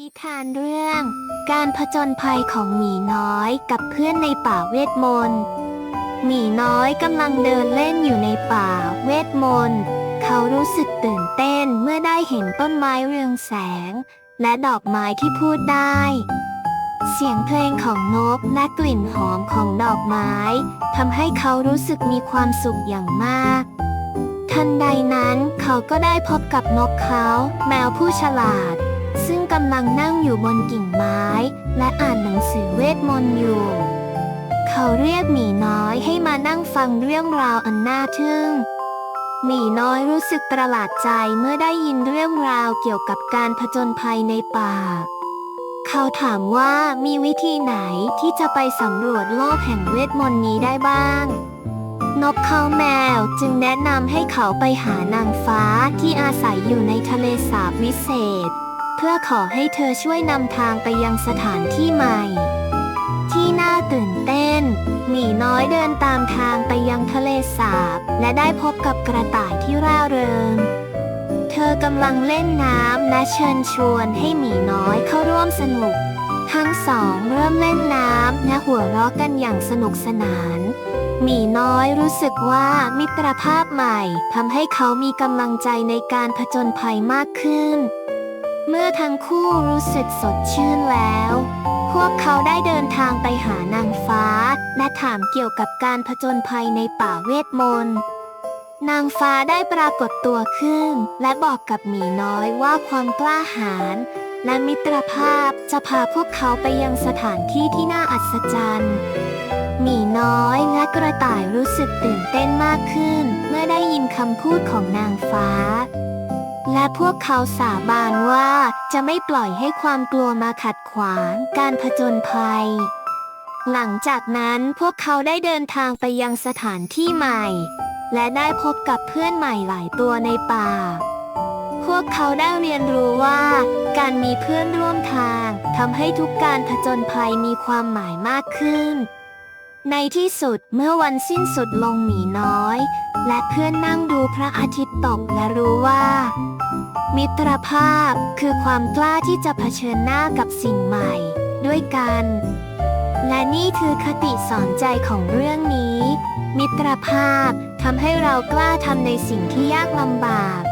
นิทานเรื่อง การผจญภัยของหมีน้อยกับเพื่อนในป่าเวทมนต์หมีน้อยกำลังเดินเล่นอยู่ในป่าเวทมนต์เขารู้สึกตื่นเต้นเมื่อได้เห็นต้นไม้เรืองแสง และดอกไม้ที่พูดได้ เสียงเพลงของนกและกลิ่นหอมของดอกไม้ทำให้เขารู้สึกมีความสุขอย่างมากทันใดนั้นเขาก็ได้พบกับนกเขา แมวผู้ฉลาด ซึ่งกำลังนั่งอยู่บนกิ่งไม้ และอ่านหนังสือเวทมนต์อยู่ เขาเรียกหมีน้อยให้มานั่งฟังเรื่องราวอันน่าทึ่ง หมีน้อยรู้สึกประหลาดใจเมื่อได้ยินเรื่องราวเกี่ยวกับการผจญภัยในป่า เขาถามว่ามีวิธีไหนที่จะไปสำรวจโลกแห่งเวทมนต์นี้ได้บ้างนกเขาแมวจึงแนะนำให้เขาไปหานางฟ้าที่อาศัยอยู่ในทะเลสาบวิเศษ พื่อขอให้เธอช่วยนำทางไปยังสถานที่ใหม่ ที่น่าตื่นเต้น หมีน้อยเดินตามทางไปยังทะเลสาบ และได้พบกับกระต่ายที่ร่าเริง เธอกำลังเล่นน้ำและเชิญชวนให้หมีน้อยเข้าร่วมสนุก ทั้งสองเริ่มเล่นน้ำและหัวเราะกันอย่างสนุกสนานหมีน้อยรู้สึกว่ามิตรภาพใหม่ทำให้เขามีกำลังใจในการผจญภัยมากขึ้น เมื่อทั้งคู่รู้สึกสดชื่นแล้ว พวกเขาได้เดินทางไปหานางฟ้า และถามเกี่ยวกับการผจญภัยในป่าเวทมนต์ นางฟ้าได้ปรากฏตัวขึ้น และบอกกับหมีน้อยว่าความกล้าหาญและมิตรภาพจะพาพวกเขาไปยังสถานที่ที่น่าอัศจรรย์หมีน้อยและกระต่ายรู้สึกตื่นเต้นมากขึ้น เมื่อได้ยินคำพูดของนางฟ้า และพวกเขาสาบานว่าจะไม่ปล่อยให้ความกลัวมาขัดขวางการผจญภัย หลังจากนั้นพวกเขาได้เดินทางไปยังสถานที่ใหม่ และได้พบกับเพื่อนใหม่หลายตัวในป่า พวกเขาได้เรียนรู้ว่า การมีเพื่อนร่วมทางทำให้ทุกการผจญภัยมีความหมายมากขึ้น ในที่สุดเมื่อวันสิ้นสุดลงหมีน้อย และเพื่อนนั่งดูพระอาทิตย์ตกและรู้ว่า มิตรภาพคือความกล้าที่จะเผชิญหน้ากับสิ่งใหม่ ด้วยกัน และนี่คือคติสอนใจของเรื่องนี้ มิตรภาพทำให้เรากล้าทำในสิ่งที่ยากลำบาก